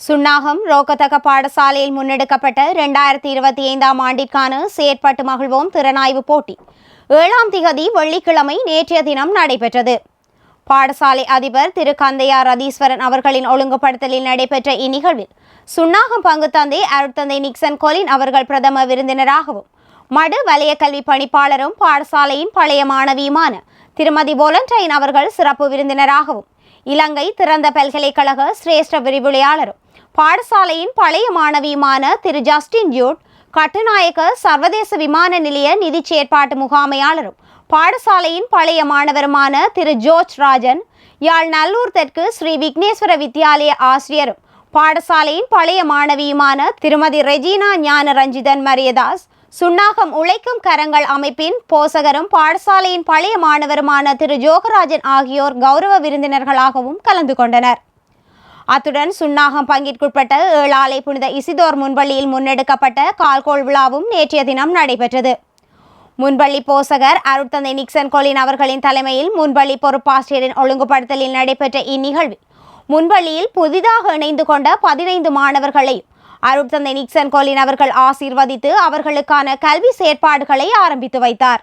சுன்னாகம் ரோக்கத்தக பாடசாலையில் முன்னெடுக்கப்பட்ட இரண்டாயிரத்தி இருபத்தி ஐந்தாம் ஆண்டிற்கான செயற்பட்டு மகிழ்வோம் திறனாய்வு போட்டி. ஏழாம் திகதி வெள்ளிக்கிழமை நேற்றைய தினம் நடைபெற்றது. பாடசாலை அதிபர் திரு. கந்தையா ரதீஸ்வரன் அவர்களின் ஒழுங்குபடுத்தலில் நடைபெற்ற இந்நிகழ்வில் சுன்னாகம் பங்கு தந்தை அருட்தந்தை நிக்சன் கொலின் அவர்கள் பிரதம விருந்தினராகவும் மடு வலய கல்வி பணிப்பாளரும் பாடசாலையின் பழைய மாணவியுமான திருமதி வோலண்டைன் அவர்கள் சிறப்பு விருந்தினராகவும் இலங்கை திறந்த பல்கலைக்கழக சிரேஷ்ட விரிவுரையாளரும் பாடசாலையின் பழைய மாணவியுமான திரு ஜஸ்டின் ஜூட் கட்டுநாயக்க சர்வதேச விமான நிலைய நிதி செயற்பாட்டு முகாமையாளரும் பாடசாலையின் பழைய மாணவருமான திரு ஜோர்ஜ் ராஜன் யாழ் நல்லூர் தெற்கு ஸ்ரீ விக்னேஸ்வர வித்யாலய ஆசிரியரும் பாடசாலையின் பழைய மாணவியுமான திருமதி ரெஜினா ஞான ரஞ்சிதன் மரியதாஸ் சுண்ணாகம் உழைக்கும் கரங்கள் அமைப்பின் போசகரும் பாடசாலையின் பழைய மாணவருமான திரு ஜோகராஜன் ஆகியோர் கௌரவ விருந்தினர்களாகவும் கலந்து கொண்டனர். அத்துடன் சுன்னாகம் பங்கிற்குட்பட்ட ஏழாலை புனித இசிதோர் முன்பள்ளியில் முன்னெடுக்கப்பட்ட கால்கோள் விழாவும் நேற்றைய தினம் நடைபெற்றது. முன்பள்ளி போசகர் அருட்தந்தை நிக்சன் கொலின் அவர்களின் தலைமையில் முன்பள்ளி பொறுப்பாசிரியரின் ஒழுங்குபடுத்தலில் நடைபெற்ற இந்நிகழ்வில் முன்பள்ளியில் புதிதாக இணைந்து கொண்ட பதினைந்து மாணவர்களையும் அருட்தந்தை நிக்சன் கொலின் அவர்கள் ஆசீர்வதித்து அவர்களுக்கான கல்வி செயற்பாடுகளை ஆரம்பித்து வைத்தார்.